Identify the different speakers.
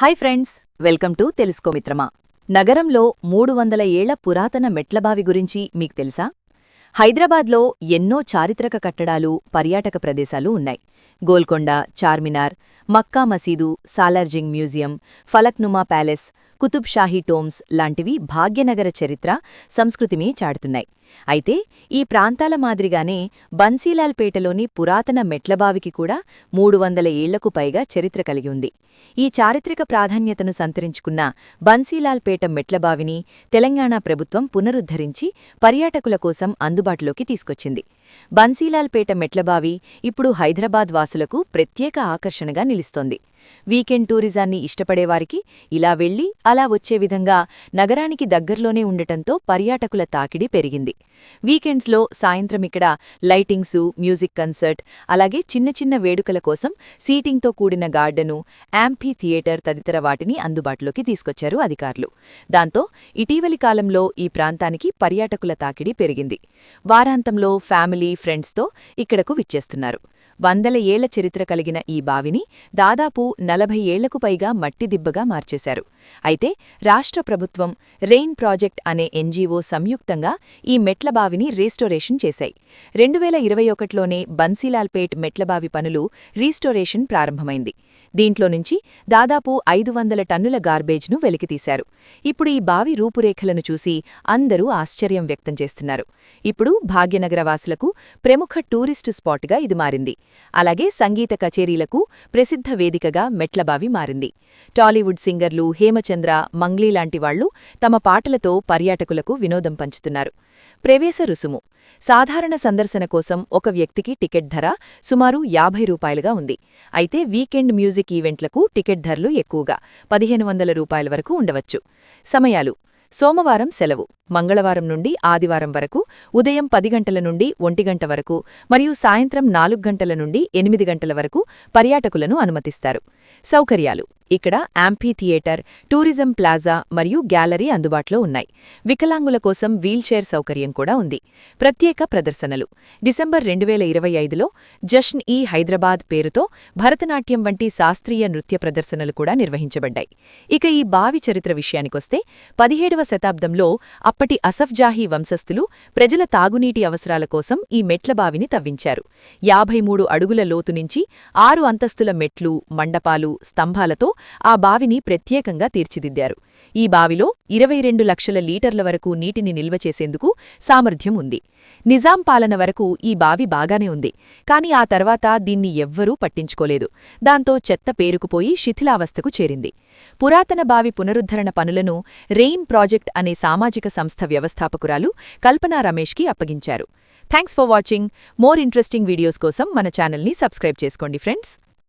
Speaker 1: Hi friends welcome to తెలుసుకో మిత్రమా. నగరంలో మూడు వందల ఏళ్ళ పురాతన మెట్లబావి గురించి మీకు తెలుసా? హైదరాబాద్లో ఎన్నో చారిత్రక కట్టడాలు పర్యాటక ప్రదేశాలు ఉన్నాయి. గోల్కొండ చార్మినార్ మక్కా మసీదు Salarjung museum Falaknuma palace Qutb Shahi tombs లాంటివి భాగ్యనగర చరిత్ర సంస్కృతిని చాటుతున్నాయి. అయితే ఈ ప్రాంతాల మాదిరిగానే బన్సీలాల్పేటలోని పురాతన మెట్లబావికి కూడా మూడు వందల ఏళ్ళకు పైగా చరిత్ర కలిగి ఉంది. ఈ చారిత్రక ప్రాధాన్యతను సంతరించుకున్న బన్సీలాల్పేట మెట్లబావిని తెలంగాణ ప్రభుత్వం పునరుద్ధరించి పర్యాటకుల కోసం అందుబాటులోకి తీసుకొచ్చింది. బన్సీలాల్పేట మెట్లబావి ఇప్పుడు హైదరాబాద్ వాసులకు ప్రత్యేక ఆకర్షణగా నిలుస్తోంది. వీకెండ్ టూరిజాన్ని ఇష్టపడేవారికి ఇలా వెళ్ళి అలా వచ్చే విధంగా నగరానికి దగ్గర్లోనే ఉండటంతో పర్యాటకుల తాకిడి పెరిగింది. వీకెండ్స్లో సాయంత్రం ఇక్కడ లైటింగ్సు మ్యూజిక్ కన్సర్ట్ అలాగే చిన్న చిన్న వేడుకల కోసం సీటింగ్తో కూడిన గార్డెను యాంఫీ థియేటర్ తదితర వాటిని అందుబాటులోకి తీసుకొచ్చారు అధికారులు. దాంతో ఇటీవలి కాలంలో ఈ ప్రాంతానికి పర్యాటకుల తాకిడి పెరిగింది. వారాంతంలో ఫ్యామిలీ ఫ్రెండ్స్తో ఇక్కడకు విచ్చేస్తున్నారు. వందల ఏళ్ళ చరిత్ర కలిగిన ఈ బావిని దాదాపు నలభై ఏళ్ళకు పైగా మట్టి దిబ్బగా మార్చేశారు. అయితే రాష్ట్ర ప్రభుత్వం రెయిన్ ప్రాజెక్ట్ అనే ఎన్జీఓ సంయుక్తంగా ఈ మెట్లబావిని రీస్టోరేషన్ చేశాయి. రెండు వేల ఇరవై ఒకటిలోనే బన్సీలాల్పేట్ మెట్లబావి పనులు రీస్టోరేషన్ ప్రారంభమైంది. దీంట్లో నుంచి దాదాపు ఐదు వందల టన్నుల గార్బేజ్ను వెలికితీశారు. ఇప్పుడు ఈ బావి రూపురేఖలను చూసి అందరూ ఆశ్చర్యం వ్యక్తం చేస్తున్నారు. ఇప్పుడు భాగ్యనగర వాసులకు ప్రముఖ టూరిస్టు స్పాట్గా ఇది మారింది. అలాగే సంగీత కచేరీలకు ప్రసిద్ధ వేదికగా మెట్లబావి మారింది. టాలీవుడ్ సింగర్లు హేమచంద్ర మంగ్లీ లాంటి వాళ్ళు తమ పాటలతో పర్యాటకులకు వినోదం పంచుతున్నారు. ప్రవేశ రుసుము. సాధారణ సందర్శన కోసం ఒక వ్యక్తికి టికెట్ ధర సుమారు యాభై రూపాయలుగా ఉంది. అయితే వీకెండ్ మ్యూజిక్ ఈవెంట్లకు టికెట్ ధరలు ఎక్కువగా పదిహేను వందల రూపాయల వరకు ఉండవచ్చు. సమయాలు. సోమవారం సెలవు. మంగళవారం నుండి ఆదివారం వరకు ఉదయం పది గంటల నుండి ఒంటి గంట వరకు మరియు సాయంత్రం నాలుగు గంటల నుండి ఎనిమిది గంటల వరకు పర్యాటకులను అనుమతిస్తారు. సౌకర్యాలు. ఇక్కడ యాంఫీ థియేటర్ టూరిజం ప్లాజా మరియు గ్యాలరీ అందుబాటులో ఉన్నాయి. వికలాంగుల కోసం వీల్చైర్ సౌకర్యం కూడా ఉంది. ప్రత్యేక ప్రదర్శనలు. డిసెంబర్ రెండు వేల ఇరవై ఐదులో జష్న్ ఈ హైదరాబాద్ పేరుతో భరతనాట్యం వంటి శాస్త్రీయ నృత్య ప్రదర్శనలు కూడా నిర్వహించబడ్డాయి. ఇక ఈ బావి చరిత్ర విషయానికొస్తే పదిహేడు పదిహేడవ శతాబ్దంలో అప్పటి అసఫ్జాహీ వంశస్థులు ప్రజల తాగునీటి అవసరాల కోసం ఈ మెట్ల బావిని తవ్వించారు. యాభై మూడు అడుగుల లోతు నుంచి ఆరు అంతస్తుల మెట్లు మండపాలు స్తంభాలతో ఆ బావిని ప్రత్యేకంగా తీర్చిదిద్దారు. ఈ బావిలో ఇరవై రెండు లక్షల లీటర్ల వరకు నీటిని నిల్వ చేసేందుకు సామర్థ్యం ఉంది. నిజాం పాలన వరకు ఈ బావి బాగానే ఉంది కాని ఆ తర్వాత దీన్ని ఎవ్వరూ పట్టించుకోలేదు. దాంతో చెత్త పేరుకుపోయి శిథిలావస్థకు చేరింది. పురాతన బావి పునరుద్ధరణ పనులను రెయిన్ ప్రాజెక్ట్ అనే సామాజిక సంస్థ వ్యవస్థాపకురాలు కల్పనా రమేష్కి అప్పగించారు. Thanks for watching. More interesting videos కోసం మన ఛానల్ని సబ్స్క్రైబ్ చేసుకోండి ఫ్రెండ్స్.